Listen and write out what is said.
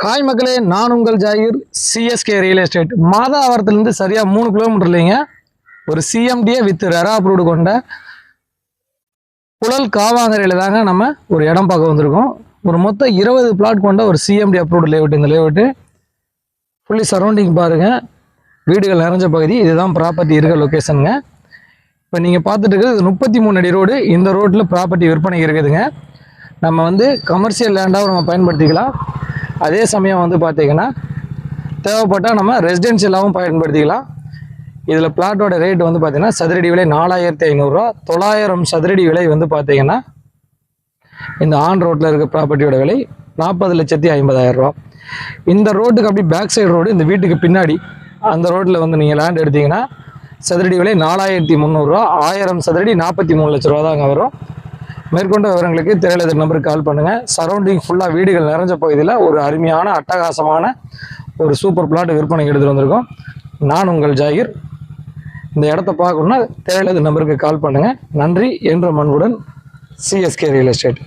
Hi மக்களே நான் உங்கள் ஜாகிர் சிஎஸ்கே ரியல் எஸ்டேட் மாதாவரத்துலேருந்து சரியாக மூணு கிலோமீட்டர் இல்லைங்க. ஒரு சிஎம்டிஏ வித் ரெரா அப்ரூவ்டு கொண்ட புழல் காவாங்கரையில் தாங்க நம்ம ஒரு இடம் பார்க்க வந்திருக்கோம். ஒரு மொத்தம் இருபது பிளாட் கொண்ட ஒரு சிஎம்டி அப்ரூவ்டு லேஅவுட் இந்த லேவுட்டு ஃபுல்லி சரௌண்டிங் பாருங்கள் வீடுகள் நிறைஞ்ச பகுதி. இதுதான் ப்ராப்பர்ட்டி இருக்க லொக்கேஷனுங்க இப்போ நீங்கள் பார்த்துட்டு இருக்கிறது இது முப்பத்தி மூணு அடி ரோடு இந்த ரோட்டில் ப்ராப்பர்ட்டி விற்பனை இருக்குதுங்க. நம்ம வந்து கமர்ஷியல் லேண்டாகவும் நம்ம பயன்படுத்திக்கலாம். அதே சமயம் வந்து பார்த்தீங்கன்னா தேவைப்பட்டால் நம்ம ரெசிடென்ஷியலாகவும் பயன்படுத்திக்கலாம். இதில் பிளாட்டோட ரேட் வந்து பார்த்தீங்கன்னா சதுரடி விலை நாலாயிரத்தி ஐநூறுரூவா தொள்ளாயிரம் சதுரடி விலை வந்து பார்த்தீங்கன்னா இந்த ஆன் ரோட்டில் இருக்க ப்ராப்பர்ட்டியோட விலை நாற்பது லட்சத்தி ஐம்பதாயிரம் ரூபா. இந்த ரோட்டுக்கு அப்படி பேக் சைடு ரோடு இந்த வீட்டுக்கு பின்னாடி அந்த ரோட்டில் வந்து நீங்கள் லேண்ட் எடுத்தீங்கன்னா சதுரடி விலை நாலாயிரத்தி முந்நூறுரூவா ஆயிரம் சதுரடி நாற்பத்தி மூணு லட்ச ரூபா தாங்க வரும். மேற்கொண்ட விவரங்களுக்கு திரையில நம்பருக்கு கால் பண்ணுங்கள் சரௌண்டிங் ஃபுல்லாக வீடுகள் நிறைஞ்ச பகுதியில் ஒரு அருமையான அட்டகாசமான ஒரு சூப்பர் பிளாட் விற்பனைக்கு எடுத்துகிட்டு வந்திருக்கோம். நான் உங்கள் ஜாகிர். இந்த இடத்த பார்க்கணுன்னா திரையில நம்பருக்கு கால் பண்ணுங்கள் நன்றி என்ற மண்புடன் சிஎஸ்கே ரியல் எஸ்டேட்